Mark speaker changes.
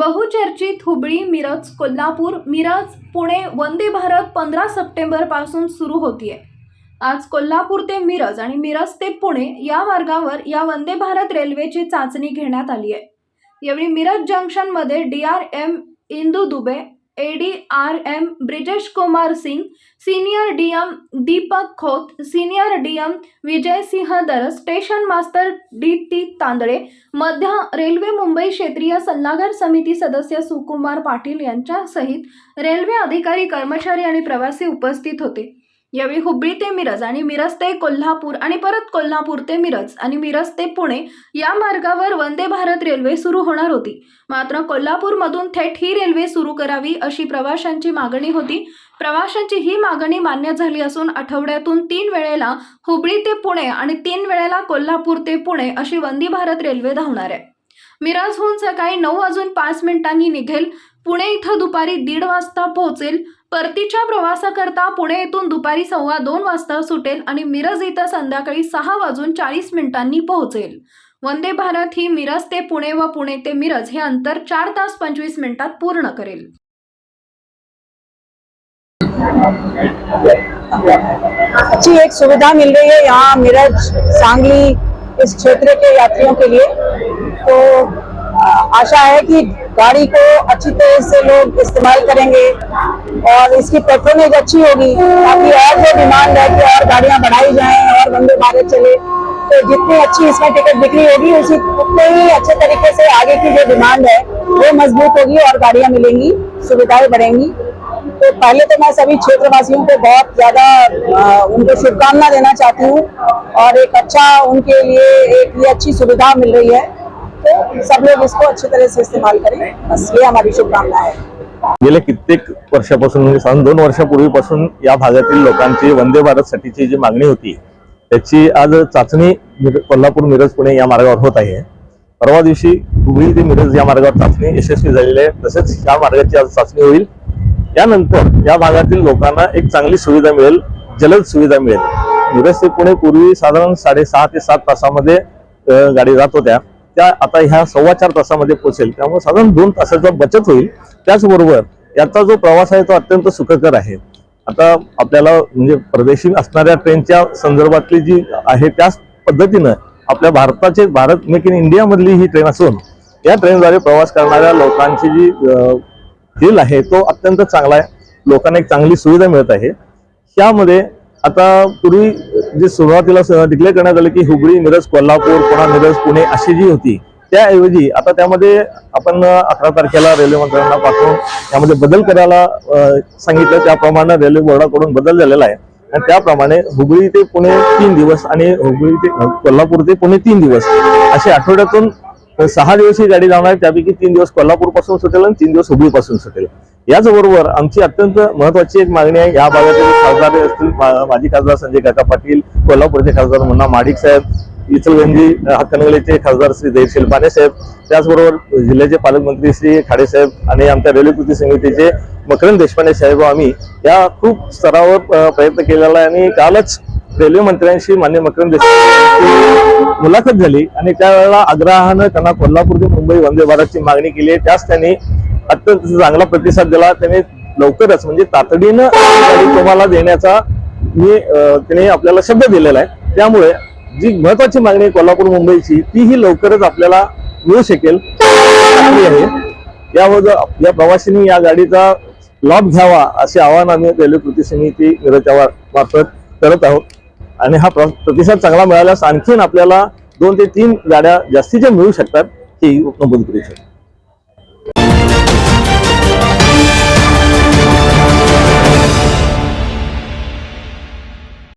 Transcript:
Speaker 1: बहुचर्चित हुबळी मिरज कोल्हापूर मिरज पुणे वंदे भारत पंधरा सप्टेंबरपासून सुरू होतीये. आज कोल्हापूर ते मिरज आणि मिरज ते पुणे या मार्गावर या वंदे भारत रेल्वेची चाचणी घेण्यात आली आहे यावेळी मिरज जंक्शनमध्ये D R M Indu Dubey A D R M Brijesh Kumar Singh senior D M Deepak Khot senior D M Vijay Singh दर स्टेशन मास्तर डी टी तांदळे मध्य रेल्वे मुंबई क्षेत्रीय सल्लागार समिती सदस्य सुकुमार पाटील यांच्यासहित रेल्वे अधिकारी कर्मचारी आणि प्रवासी उपस्थित होते. यावेळी हुबळी ते मिरज आणि मिरज ते कोल्हापूर आणि परत कोल्हापूर ते मिरज आणि मिरज ते पुणे या मार्गावर वंदे भारत रेल्वे सुरू होणार होती. मात्र कोल्हापूरमधून थेट ही रेल्वे सुरू करावी अशी प्रवाशांची मागणी होती. प्रवाशांची ही मागणी मान्य झाली असून आठवड्यातून तीन वेळेला हुबळी ते पुणे आणि तीन वेळेला कोल्हापूर ते पुणे अशी वंदे भारत रेल्वे धावणार आहे. मिरजहून सकाळी नऊ वाजून पाच मिनिटांनी निघेल. पुणे इथं दुपारी दीड वाजता पोहोचेल. परतीच्या प्रवासाकरता पुणे येथून दुपारी सव्वा दोन वाजता सुटेल आणि मिरज इथं संध्याकाळी सहा वाजून चाळीस मिनिटांनी पोहोचेल. वंदे भारत ही मिरज ते पुणे व पुणे ते मिरज हे अंतर चार तास पंचवीस मिनिटात पूर्ण करेल.
Speaker 2: अच्छी एक सुविधा मिल रही है यहाँ मिरज सांगली इस क्षेत्र के यात्रियों के लिए। तो आशा है कि गाड़ी को अच्छी तरह से लोग इस्तेमाल करेंगे और इसकी पेट्रोलेज अच्छी होगी, ताकि और जो डिमांड है कि और गाड़ियाँ बढ़ाई जाएँ और वंदे भारत चले। तो जितनी अच्छी इसमें टिकट बिक्री होगी, उसी उतने ही अच्छे तरीके से आगे की जो डिमांड है, वो मज़बूत होगी और गाड़ियाँ मिलेंगी, सुविधाएँ बढ़ेंगी। तो पहले तो मैं सभी क्षेत्रवासियों को बहुत ज़्यादा उनको शुभकामना देना चाहती हूँ और एक अच्छा उनके लिए एक ये अच्छी सुविधा मिल रही है। तो सब लोग इसको अच्छी तरह से इस्तेमाल करें। बस ये हमारी शुभकामना है।
Speaker 3: गेल्या कित्येक वर्षापासून म्हणजे साधारण दोन वर्षापूर्वीपासून या भागातील लोकांची वंदे भारतसाठीची जी मागणी होती त्याची आज चाचणी कोल्हापूर मिरज पुणे या मार्गावर होत आहे. परवा दिवशी हुबळी ते मिरज या मार्गावर चाचणी यशस्वी झालेली आहे. तसेच या मार्गाची आज चाचणी होईल. त्यानंतर या भागातील लोकांना एक चांगली सुविधा मिळेल जलद सुविधा मिळेल. मिरज ते पुणे पूर्वी साधारण साडेसहा ते सात तासामध्ये गाडी जात होत्या. त्या आता ह्या सव्वा चार तासामध्ये पोहोचेल. त्यामुळे साधारण दोन तासाचा बचत होईल. त्याचबरोबर याचा जो प्रवास आहे तो अत्यंत सुखकर आहे. आता आपल्याला म्हणजे परदेशी असणाऱ्या ट्रेनच्या संदर्भातली जी आहे त्याच पद्धतीनं आपल्या भारताचे भारत मेक इन इंडिया मधली ही ट्रेन असून या ट्रेनद्वारे प्रवास करणाऱ्या लोकांची जी अ, आहे तो अत्यंत चांगला आहे. लोकांना एक चांगली सुविधा मिळत आहे. त्यामध्ये आता पूर्वी जे सुरुवातीला डिक्लेअर करण्यात आलं की हुबळी मिरज कोल्हापूर पुणा मिरज पुणे अशी जी होती त्याऐवजी आता त्यामध्ये आपण अकरा तारखेला रेल्वे मंत्र्यांना पाठवून त्यामध्ये बदल करायला सांगितलं. त्याप्रमाणे रेल्वे बोर्डाकडून बदल झालेला आहे. आणि त्याप्रमाणे हुबळी ते पुणे तीन दिवस आणि हुबळी ते कोल्हापूर ते पुणे तीन दिवस असे आठवड्यातून सहा दिवस ही गाडी जाणार आहे त्यापैकी तीन दिवस कोल्हापूरपासून सुटेल आणि तीन दिवस हुबळी पासून सुटेल. याचबरोबर आमची अत्यंत महत्वाची एक मागणी आहे. या भागातील खासदार असतील माजी खासदार संजय काका पाटील कोल्हापूरचे खासदार मुन्ना माडिक साहेब इचलगंजी अ, हातकणंगलेचे खासदार श्री जयशील पाने साहेब त्याचबरोबर जिल्ह्याचे पालकमंत्री श्री खाडे साहेब आणि आमच्या रेल्वे कृती समितीचे मकरंद देशपांडे साहेब आम्ही या खूप स्तरावर प्रयत्न केलेला आहे आणि कालच रेल्वे मंत्र्यांशी मान्य मकरंद देशपांडे मुलाखत झाली आणि त्यावेळेला आग्रहानं त्यांना कोल्हापूर ते मुंबई वंदे भारतची मागणी केली. त्याच त्यांनी अत्यंत चांगला प्रतिसाद दिला. त्याने लवकरच म्हणजे तातडीनं तुम्हाला देण्याचा मी त्याने आपल्याला शब्द दिलेला आहे. त्यामुळे जी महत्वाची मागणी आहे कोल्हापूर मुंबईची ती ही लवकरच आपल्याला मिळू शकेल. चांगली आहे. यावर या प्रवाशांनी या गाडीचा लाभ घ्यावा असे आवाहन आम्ही रेल्वे कृती समिती मार्फत करत आहोत. आणि हा प्रतिसाद चांगला मिळाल्यास आणखीन आपल्याला दोन ते तीन गाड्या जास्तीच्या मिळू शकतात ही नमूद करू शकतो.